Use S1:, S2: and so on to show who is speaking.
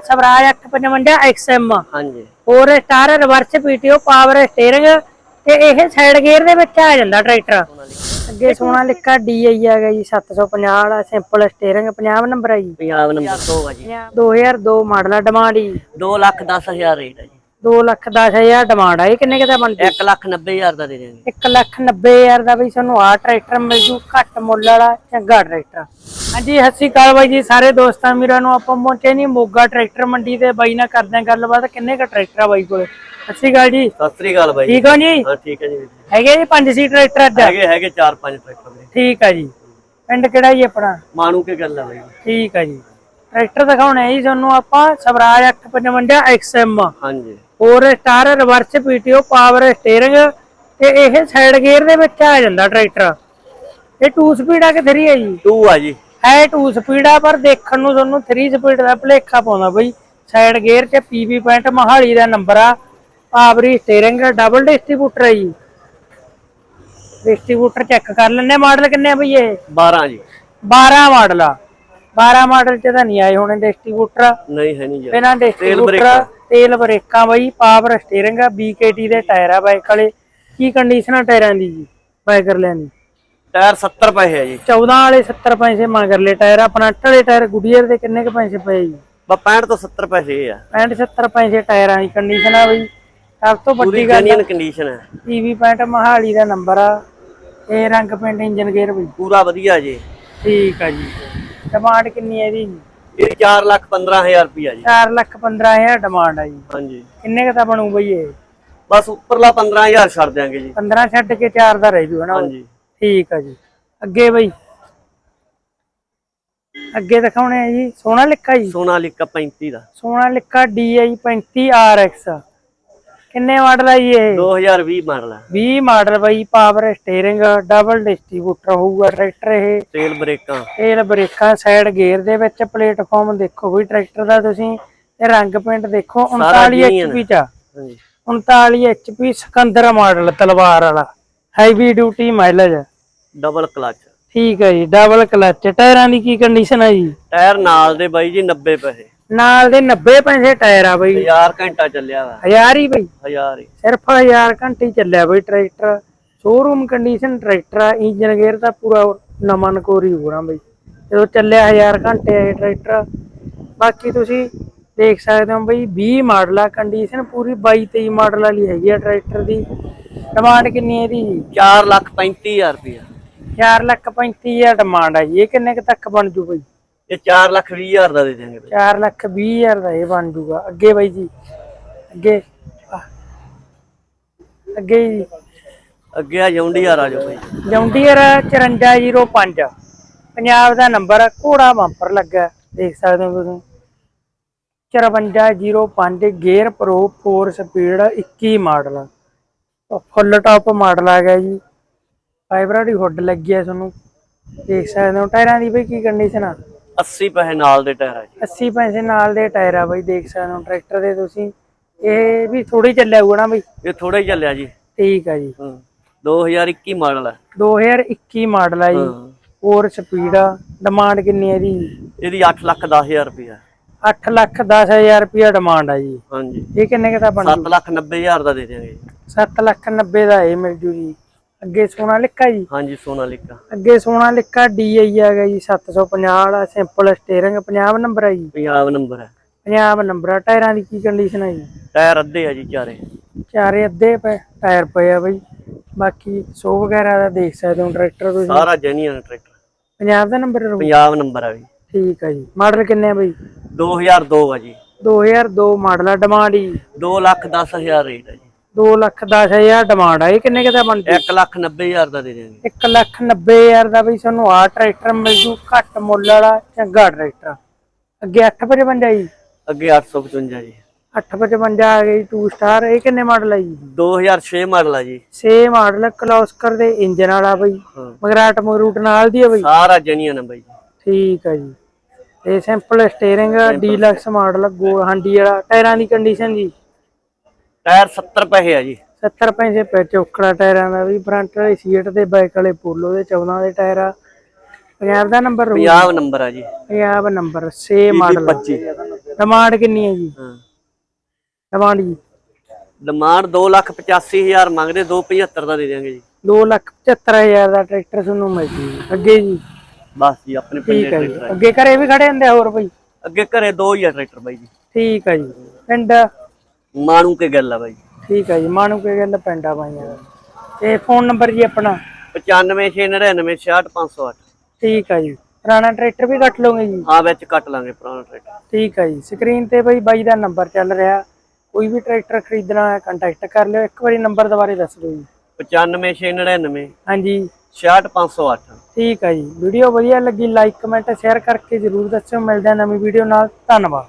S1: Swaraj 855 XM
S2: ਹਾਂਜੀ।
S1: ਹੋਰ star reverse PTO power steering ਤੇ ਇਹ ਸਾਈਡ ਗੇਅਰ ਦੇ ਵਿੱਚ ਆ ਜਾਂਦਾ ਟਰੈਕਟਰ। ਅੱਗੇ ਸੋਨਾ ਲਿਖਾ DI ਆ ਗਿਆ ਜੀ 750 ਵਾਲਾ ਸਿੰਪਲ ਸਟੀਅਰਿੰਗ 50 ਨੰਬਰ ਆ ਜੀ।
S2: ਪੰਜਾਬ ਨੰਬਰ 2 ਆ ਜੀ।
S1: 2002 ਮਾਡਲ ਆ ਡਿਮਾਂਡ ਜੀ।
S2: 2 ਲੱਖ 10 ਹਜ਼ਾਰ ਰੇਟ ਹੈ ਜੀ।
S1: 2 ਲੱਖ 10 ਹਜ਼ਾਰ ਡਿਮਾਂਡ ਆ। ਇਹ ਕਿੰਨੇ ਕਿਦਾ ਬਣਦੀ?
S2: 1 ਲੱਖ 90 ਹਜ਼ਾਰ ਦਾ ਦੇ ਦੇਣਗੇ।
S1: 1 ਲੱਖ 90 ਹਜ਼ਾਰ ਦਾ ਬਈ ਤੁਹਾਨੂੰ ਆ ਟਰੈਕਟਰ ਮਿਲ ਜੂ ਘੱਟ ਮੁੱਲ ਵਾਲਾ ਚੰਗਾ ਟਰੈਕਟਰ ਹਾਂਜੀ ਸਤਿ ਸ਼੍ਰੀ ਅਕਾਲ ਬਾਈ ਜੀ ਸਾਰੇ ਦੋਸਤਾਂ ਵੀਰਾਂ ਨੂੰ ਆਪਾਂ ਪਹੁੰਚੇ ਨਹੀਂ ਮੋਗਾ ਟਰੈਕਟਰ ਮੰਡੀ ਤੇ ਬਾਈ ਨਾਲ ਕਰਦੇ ਆਂ ਗੱਲਬਾਤ। ਕਿੰਨੇ ਕ ਟਰੈਕਟਰ ਆ ਬਾਈ ਕੋਲੇ? ਸਤਿ ਸ਼੍ਰੀ ਅਕਾਲ ਜੀ।
S2: ਸਤਿ ਸ੍ਰੀ ਅਕਾਲ ਬਾਈ
S1: ਠੀਕ ਹੋ ਜੀ?
S2: ਹਾਂ ਠੀਕ ਹੈ ਜੀ।
S1: ਹੈਗੇ ਜੀ ਪੰਜ ਸੀਟ ਟਰੈਕਟਰ ਅੱਜ?
S2: ਹੈਗੇ ਹੈਗੇ 4-5 ਟਰੈਕਟਰ
S1: ਠੀਕ ਆ ਜੀ। ਪਿੰਡ ਕਿਹੜਾ ਜੀ ਆਪਣਾ?
S2: ਮਾਣੂ ਕੀ ਗੱਲ ਆ ਬਾਈ?
S1: ਠੀਕ ਆ ਜੀ। ਟਰੈਕਟਰ ਦਿਖਾਉਣਾ ਜੀ ਤੁਹਾਨੂੰ ਆਪਾਂ ਸਵਰਾਜ 855 XM
S2: ਹਾਂਜੀ।
S1: ਹੋਰ star reverse PTO power steering ਤੇ ਇਹ ਸਾਈਡ ਗੇਅਰ ਦੇ ਵਿੱਚ ਆ ਜਾਂਦਾ ਟਰੈਕਟਰ ਇਹ 2 ਸਪੀਡ ਆ ਕਿ 3 ਹੈ ਜੀ?
S2: 2 ਆ ਜੀ।
S1: ਹੈ 2 ਸਪੀਡ ਆ ਪਰ ਦੇਖਣ ਨੂੰ ਤੁਹਾਨੂੰ 3 ਸਪੀਡ ਦਾ ਭਲੇਖਾ ਪਾਉਂਦਾ ਬਈ। ਸਾਈਡ ਗੇਅਰ ਤੇ ਪੀਵੀ ਪੁਆਇੰਟ ਮਹਾਲੀ ਦਾ ਨੰਬਰ ਆ। ਪਾਵਰੀ ਸਟੀਅਰਿੰਗ ਡਬਲ ਡਿਸਟ੍ਰੀਬਿਊਟਰ ਹੈ ਜੀ। ਡਿਸਟ੍ਰੀਬਿਊਟਰ ਚੈੱਕ ਕਰ ਲੈਣੇ ਮਾਡਲ ਕਿੰਨੇ ਆ ਬਈ ਇਹ?
S2: 12 ਜੀ।
S1: 12 ਮਾਡਲ ਆ। 12 ਮਾਡਲ ਚ ਤਾਂ ਨਹੀਂ ਆਏ ਹੋਣੇ ਡਿਸਟ੍ਰੀਬਿਊਟਰ
S2: ਨਹੀਂ ਹੈ ਨਹੀਂ ਜੀ।
S1: ਬਿਨਾਂ ਡਿਸਟ੍ਰੀਬਿਊਟਰ ਤੇਲ ਬ੍ਰੇਕਾਂ ਬਈ ਪਾਵਰ ਸਟੀਅਰਿੰਗ ਆ BKT ਦੇ ਟਾਇਰ ਆ ਬਾਈਕ ਵਾਲੇ। ਕੀ ਕੰਡੀਸ਼ਨ ਆ ਟਾਇਰਾਂ ਦੀ ਜੀ ਬਾਈਕਰ ਲਿਆਂ ਦੀ?
S2: ਟਾਇਰ 70 ਪੈਸੇ ਆ ਜੀ।
S1: 14 ਵਾਲੇ 70 ਪੈਸੇ ਮਗਰ ਲੈ ਟਾਇਰ ਆਪਣਾ ਵਾਲੇ ਟਾਇਰ ਗੁੱਡੀਅਰ ਦੇ ਕਿੰਨੇ ਕ ਪੈਸੇ ਪਏ ਜੀ?
S2: ਬਾ 65 ਤੋਂ 70 ਪੈਸੇ ਆ।
S1: 65 70 ਪੈਸੇ ਟਾਇਰਾਂ ਦੀ ਕੰਡੀਸ਼ਨ ਆ ਬਈ। ਸਭ ਤੋਂ ਵੱਡੀ ਗੱਲ
S2: ਜੈਨੂਇਨ ਕੰਡੀਸ਼ਨ ਹੈ
S1: ਪੀਵੀ ਪੁਆਇੰਟ ਮਹਾਲੀ ਦਾ ਨੰਬਰ ਆ। ਇਹ ਰੰਗ ਪਿੰਡ ਇੰਜਨ ਗੇਅਰ ਬਈ।
S2: ਪੂਰਾ ਵਧੀਆ ਜੀ।
S1: ਠੀਕ ਆ ਜੀ। ਡਿਮਾਂਡ ਕਿੰਨੀ ਹੈ ਇਹਦੀ
S2: ਇਹ 4 ਲੱਖ 15000 ਰੁਪਿਆ ਜੀ।
S1: 4 ਲੱਖ 15000 ਡਿਮਾਂਡ ਆ ਜੀ।
S2: ਹਾਂਜੀ।
S1: ਕਿੰਨੇ ਕ ਤਾਂ ਬਣੂ ਬਈ ਇਹ?
S2: ਬਸ ਉੱਪਰਲਾ 15000 ਛੱਡ ਦਿਆਂਗੇ ਜੀ।
S1: 15 ਛੱਡ ਕੇ 4 ਦਾ ਰਹਿ ਜੂ ਹਨਾ?
S2: ਹਾਂਜੀ।
S1: ਠੀਕ ਆ ਜੀ। ਅੱਗੇ ਬਈ? ਅੱਗੇ ਦਿਖਾਉਣੇ ਆ ਜੀ। ਸੋਨਾ ਲਿਖਾ ਜੀ।
S2: ਸੋਨਾਲੀਕਾ 35 ਦਾ।
S1: ਸੋਨਾ ਲਿਖਾ DI 35 RX ਕਿੰਨੇ ਮਾਡਲ ਆ ਜੀ ਇਹ?
S2: 2020 ਮਾਡਲ ਹੈ
S1: 20 ਮਾਡਲ ਬਈ ਪਾਵਰ ਸਟੀਅਰਿੰਗ ਡਬਲ ਡਿਸਟ੍ਰੀਬਿਊਟਰ ਹੋਊਗਾ ਟਰੈਕਟਰ ਇਹ।
S2: ਤੇਲ ਬ੍ਰੇਕਾਂ।
S1: ਤੇਲ ਬ੍ਰੇਕਾਂ ਸਾਈਡ ਗੇਅਰ ਦੇ ਵਿੱਚ ਪਲੇਟਫਾਰਮ ਦੇਖੋ ਵੀ ਟਰੈਕਟਰ ਦਾ ਤੁਸੀਂ ਤੇ ਰੰਗ ਪੇਂਟ ਦੇਖੋ 39
S2: genuine
S1: HP ਚ ਆ।
S2: ਹਾਂਜੀ।
S1: 39 HP ਸਿਕੰਦਰ ਮਾਡਲ ਤਲਵਾਰ ਵਾਲਾ। Heavy duty mileage
S2: double clutch
S1: ਠੀਕ ਹੈ ਜੀ ਡਬਲ ਕਲਚ ਟਾਇਰਾਂ ਦੀ ਕੀ ਕੰਡੀਸ਼ਨ ਹੈ ਜੀ?
S2: ਟਾਇਰ ਨਾਲ ਦੇ ਬਾਈ ਜੀ 90 ਪੈਸੇ।
S1: ਨਾਲ ਦੇ 90 ਪੈਸੇ ਟਾਇਰ ਆ ਬਈ।
S2: 1000 ਘੰਟਾ ਚੱਲਿਆ ਵਾ।
S1: ਹਜ਼ਾਰ ਹੀ ਬਈ।
S2: 1000 ਹੀ।
S1: ਸਿਰਫ 1000 ਘੰਟੇ ਹੀ ਚੱਲਿਆ ਬਈ ਟਰੈਕਟਰ। ਸ਼ੋਰੂਮ ਕੰਡੀਸ਼ਨ ਟਰੈਕਟਰ ਆ ਇੰਜਨ ਗੇਅਰ ਦਾ ਪੂਰਾ ਨਵਾਂ ਨਕੋਰੀ ਹੋਣਾ ਬਈ। ਜਦੋਂ ਚੱਲਿਆ 1000 ਘੰਟੇ ਆ ਇਹ ਟਰੈਕਟਰ। ਬਾਕੀ ਤੁਸੀਂ ਦੇਖ ਸਕਦੇ ਹੋ ਬਈ 20 ਮਾਡਲ ਆ ਕੰਡੀਸ਼ਨ ਪੂਰੀ 22 23 ਮਾਡਲ ਵਾਲੀ ਹੈਗੀ ਆ ਟਰੈਕਟਰ ਦੀ। ਡਿਮਾਂਡ ਕਿੰਨੀ ਹੈ ਜੀ
S2: 4 ਲੱਖ 35000 ਰੁਪਇਆ।
S1: 4 ਲੱਖ 35000 ਡਿਮਾਂਡ ਆ ਜੀ। ਇਹ ਕਿੰਨੇ ਕੁ ਤੱਕ ਬਣ ਜੂ ਬਈ?
S2: ਇਹ 4 ਲੱਖ 20000 ਦਾ ਦੇ ਦੇਣਗੇ ਬਾਈ।
S1: 4 ਲੱਖ 20000 ਦਾ ਇਹ ਬਣ ਜੂਗਾ ਅੱਗੇ ਬਾਈ ਜੀ ਅੱਗੇ। ਅੱਗੇ ਜੀ।
S2: ਅੱਗੇ ਆ ਜੌਂਡੀਆਰ ਆ ਜਾਓ ਬਾਈ
S1: ਜੌਂਡੀਅਰ 5405 ਪੰਜਾਬ ਦਾ ਨੰਬਰ ਘੋੜਾ ਬੰਪਰ ਲੱਗਾ ਦੇਖ ਸਕਦੇ ਹੋ ਤੁਸੀਂ। 5405 gear pro 4 speed 21 model. Full top model ਆ ਗਿਆ ਜੀ। ਫਾਈਬਰ ਦੀ ਹੁੱਡ ਲੱਗੀ ਹੈ ਤੁਹਾਨੂੰ। ਦੇਖ ਸਕਦੇ ਹੋ ਟਾਇਰਾਂ ਦੀ ਬਈ ਕੀ ਕੰਡੀਸ਼ਨ ਆ।
S2: 80 ਪੈਸੇ ਨਾਲ ਦੇ ਟਾਇਰ ਆ ਜੀ।
S1: 80 ਪੈਸੇ ਨਾਲ ਦੇ ਟਾਇਰ ਆ ਬਈ ਦੇਖ ਸਕਦੇ ਹੋ ਟਰੈਕਟਰ ਦੇ ਤੁਸੀਂ। ਇਹ ਵੀ ਥੋੜੀ ਚੱਲਿਆ ਹੋਊਗਾ ਨਾ ਬਈ?
S2: ਇਹ ਥੋੜਾ ਹੀ ਚੱਲਿਆ ਜੀ।
S1: ਠੀਕ ਆ ਜੀ।
S2: ਹਾਂ। 2021 ਮਾਡਲ ਹੈ
S1: 2021 ਮਾਡਲ ਆ ਜੀ।
S2: ਹਾਂ।
S1: 4 ਸਪੀਡ ਆ। ਡਿਮਾਂਡ ਕਿੰਨੀ ਹੈ ਇਹਦੀ?
S2: ਇਹਦੀ 8 ਲੱਖ 10000 ਰੁਪਇਆ
S1: 8 ਲੱਖ 10000 ਰੁਪਇਆ ਡਿਮਾਂਡ ਆ ਜੀ।
S2: ਹਾਂਜੀ।
S1: ਇਹ ਕਿੰਨੇ ਕੁ ਦਾ ਬਣ?
S2: 7 ਲੱਖ 90000 ਦਾ ਦੇ ਦੇਣਗੇ ਜੀ
S1: 7 ਲੱਖ 90 ਦਾ ਇਹ ਮਿਲ ਜੂ ਜੀ। ਅੱਗੇ ਸੋਨਾ ਲਿਖਾ ਜੀ?
S2: ਹਾਂਜੀ ਸੋਨਾਲੀਕਾ
S1: ਅੱਗੇ ਸੋਨਾ ਲਿਖਾ ਆ ਗਿਆ ਜੀ 750 ਵਾਲਾ ਸਿੰਪਲ ਸਟੀਅਰਿੰਗ 50 ਨੰਬਰ ਆ ਜੀ?
S2: ਪੰਜਾਬ ਨੰਬਰ ਹੈ
S1: 50 ਨੰਬਰ ਆ ਟਾਇਰਾਂ ਦੀ ਕੀ ਕੰਡੀਸ਼ਨ ਆ ਜੀ?
S2: ਟਾਇਰ ਅੱਧੇ ਆ ਜੀ ਚਾਰੇ।
S1: ਚਾਰੇ ਅੱਧੇ ਪਏ ਟਾਇਰ ਪਏ ਆ ਬਈ। ਬਾਕੀ ਸੋ ਵਗੈਰਾ ਦਾ ਦੇਖ ਸਕਦੇ ਹੋ ਟਰੈਕਟਰ ਤੁਸੀਂ?
S2: ਸਾਰਾ ਜੈਨੂਇਨ ਟਰੈਕਟਰ।
S1: ਪੰਜਾਬ ਦਾ ਨੰਬਰ ਰਹੂ
S2: ਪੰਜਾਬ ਨੰਬਰ ਆ ਜੀ
S1: ਠੀਕ ਆ ਜੀ। ਮਾਡਲ ਕਿੰਨੇ ਆ ਬਈ?
S2: 2002 ਆ ਜੀ।
S1: 2002 ਮਾਡਲ ਆ ਡਿਮਾਂਡ ਜੀ।
S2: 2 ਲੱਖ 10000 ਰੇਟ ਆ ਜੀ।
S1: 2 ਲੱਖ 10000 ਡਿਮਾਂਡ ਆ। ਇਹ ਕਿੰਨੇ ਕੁ ਦਾ ਬਣ ਜੂ?
S2: 1 ਲੱਖ 90000 ਦਾ ਦੇ ਦੇਣਗੇ।
S1: 1 ਲੱਖ 90000 ਦਾ ਬਈ ਤੁਹਾਨੂੰ ਆ ਟਰੈਕਟਰ ਮਿਲ ਜੂ ਘੱਟ ਮੁੱਲ ਵਾਲਾ ਚੰਗਾ ਟਰੈਕਟਰ। ਅੱਗੇ 855 ਜੀ?
S2: ਅੱਗੇ 855 ਜੀ।
S1: 855 ਆ ਗਈ 2 ਸਟਾਰ ਇਹ ਕਿੰਨੇ ਮਾਡਲ ਆ ਜੀ?
S2: 2006 ਮਾਡਲ ਆ ਜੀ।
S1: ਸੇ ਮਾਡਲ ਕਲੌਸਕਰ ਦੇ ਇੰਜਨ ਵਾਲਾ ਬਈ। ਮਗਰਾਟ ਮਗਰੂਟ ਨਾਲ ਦੀ ਆ ਬਈ।
S2: ਸਾਰਾ ਜੈਨੂਇਨ ਆ ਬਾਈ।
S1: ਠੀਕ ਆ ਜੀ। ਇਹ ਸਿੰਪਲ ਸਟੀਅਰਿੰਗ ਡੀਲਕਸ ਮਾਡਲ ਗੋਲ ਹਾਂਡੀ ਵਾਲਾ ਟਾਇਰਾਂ ਦੀ ਕੰਡੀਸ਼ਨ ਜੀ।
S2: ਟਾਇਰ 70 ਪੈਸੇ ਆ ਜੀ।
S1: 70 ਪੈਸੇ ਪੈ ਚੌਕੜਾ ਟਾਇਰਾਂ ਦਾ ਵੀ ਫਰੰਟ ਵਾਲੀ ਸੀਟ ਤੇ ਬਾਈਕ ਵਾਲੇ ਪੋਲੋ ਦੇ 14 ਦੇ ਟਾਇਰ ਆ। ਪੰਜਾਬ ਦਾ ਨੰਬਰ
S2: ਪੰਜਾਬ ਨੰਬਰ ਆ ਜੀ।
S1: ਪੰਜਾਬ ਨੰਬਰ ਸੇ ਮਾਡਲ
S2: 25
S1: ਡਿਮਾਂਡ ਕਿੰਨੀ ਹੈ ਜੀ?
S2: ਹਾਂ।
S1: ਡਿਮਾਂਡ ਜੀ।
S2: ਡਿਮਾਂਡ 285000 ਮੰਗਦੇ 275 ਦਾ ਦੇ ਦਿਆਂਗੇ ਜੀ।
S1: 275000 ਦਾ ਟਰੈਕਟਰ ਤੁਹਾਨੂੰ ਮਿਲ ਜੀ ਅੱਗੇ ਜੀ।
S2: ਬਸ ਜੀ ਆਪਣੇ ਪਿੰਡੇ ਟਰੈਕਟਰ ਆ।
S1: ਅੱਗੇ ਘਰੇ ਵੀ ਖੜੇ ਹੁੰਦੇ ਆ ਹੋਰ ਬਈ?
S2: ਅੱਗੇ ਘਰੇ ਦੋ ਹੀ ਆ ਟਰੈਕਟਰ ਬਾਈ ਜੀ।
S1: ਠੀਕ ਹੈ ਜੀ। ਪਿੰਡ
S2: ਮਾਣੂ ਕੇ ਗੱਲ ਆ ਬਾਈ।
S1: ਠੀਕ ਹੈ ਜੀ ਮਾਨੂ ਕੇ ਗੱਲ ਪਿੰਡਾ ਬਾਈਆਂ ਦਾ। ਤੇ ਫੋਨ ਨੰਬਰ ਜੀ ਆਪਣਾ?
S2: 9569966508
S1: ਠੀਕ ਹੈ ਜੀ। ਪੁਰਾਣਾ ਟਰੈਕਟਰ ਵੀ ਕੱਟ ਲਓਗੇ ਜੀ?
S2: ਹਾਂ ਵਿੱਚ ਕੱਟ ਲਾਂਗੇ ਪੁਰਾਣਾ ਟਰੈਕਟਰ।
S1: ਠੀਕ ਹੈ ਜੀ। ਸਕਰੀਨ ਤੇ ਬਈ ਬਾਈ ਦਾ ਨੰਬਰ ਚੱਲ ਰਿਹਾ। ਕੋਈ ਵੀ ਟਰੈਕਟਰ ਖਰੀਦਣਾ ਹੈ ਕੰਟੈਕਟ ਕਰ ਲਿਓ। ਇੱਕ ਵਾਰੀ ਨੰਬਰ ਦੁਬਾਰੇ ਦੱਸ ਦਿਓ ਜੀ।
S2: 9569
S1: ਹਾਂਜੀ।
S2: 66508
S1: ਠੀਕ ਹੈ ਜੀ। ਵੀਡੀਓ ਵਧੀਆ ਲੱਗੀ ਲਾਈਕ ਕਮੈਂਟ ਸ਼ੇਅਰ ਕਰਕੇ ਜਰੂਰ ਦੱਸਿਓ। ਮਿਲਦੇ ਹਾਂ ਨਵੀਂ ਵੀਡੀਓ ਨਾਲ। ਧੰਨਵਾਦ।